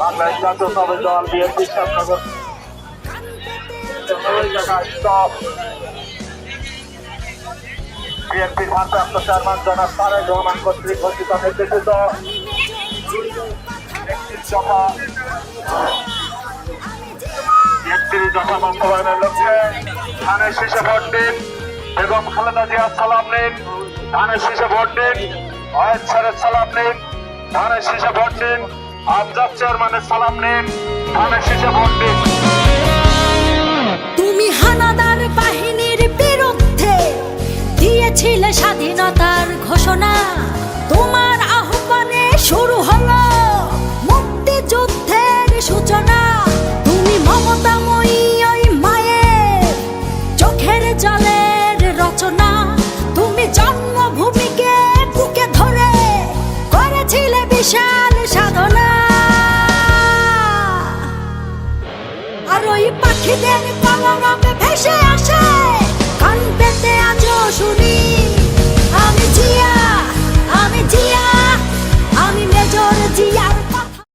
বাংলাদেশ জাতীয়তাবাদী দল BNP Shyamnagar stop বিএনপির ভারপ্রাপ্ত চেয়ারম্যান জনাব তারেক রহমান কর্তৃক ঘোষিত নির্দেশিত একত্রিশ দফা একত্রিশ দফা বাস্তবায়নের লক্ষ্যে ধানের শীষে ভোট দিন সালাম নিন, ধানের শীষে ভোট দিন অয়েদ স্যারের সালাম নিন, ধানের শীষে ভোট দিন আমজাদ চেয়ারম্যানের সালাম নিন, ধানের শীষে ভোট দিন। ঘোষণা। তোমার আহ্বানে শুরু হলো মুক্তিযুদ্ধের সূচনা। তুমি মমতাময়ী ওই মায়ের চোখের জলের রচনা। তুমি জন্মভূমিকে বুকে ধরে করেছিলে বিশাল সাধনা। আর ওই পাখিদের